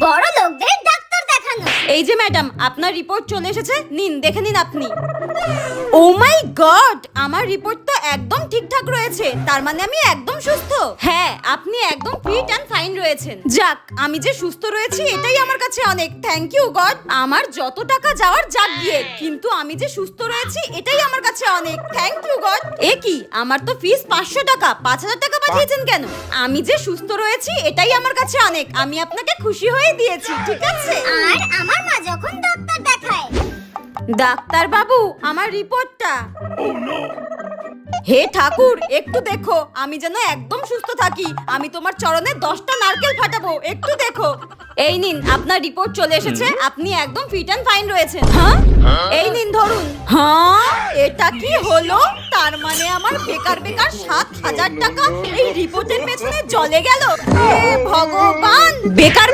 বড় লোকদের ডাক্তার দেখানো। এই যে ম্যাডাম আপনার রিপোর্ট চলে এসেছে। নিন দেখে নিন আপনি। ও মাই গড আমার রিপোর্ট তো একদম ঠিকঠাক রয়েছে। তার মানে আমি একদম সুস্থ। হ্যাঁ আপনি একদম ফিট অ্যান্ড ফাইন রয়েছেন। যাক। আমি যে সুস্থ রয়েছি এটাই আমার কাছে অনেক। থ্যাংক ইউ গড আমার যত টাকা যাওয়ার যাক গিয়ে কিন্তু আমি যে সুস্থ রয়েছি এটাই আমার কাছে অনেক। থ্যাংক ইউ গড এ কি? আমার তো ফিস পাঁচশো টাকা। পাঁচ হাজার টাকা পাঠিয়েছেন কেন? আমি যে সুস্থ রয়েছি এটাই আমার কাছে অনেক। আমি আপনাকে খুশি হয়ে দিয়েছি ঠিক আছে? আর আমার মা যখন ডাক্তার দেখায়। ডাক্তার বাবু আমার রিপোর্টটা হে ঠাকুর একটু দেখো আমি যেন একদম সুস্থ থাকি। আমি তোমার চরণে দশটা নারকেল ফাটাবো একটু দেখো। এই নিন আপনার রিপোর্ট চলে এসেছে আপনি একদম ফিট অ্যান্ড ফাইন রয়েছেন। হ্যাঁ? এই নিন ধরুন। হ্যাঁ? এটা কি হলো? তার মানে আমার বেকার বেকার সাত হাজার টাকা এই রিপোর্টের পেছনে চলে গেল। হে ভগবান! বেকার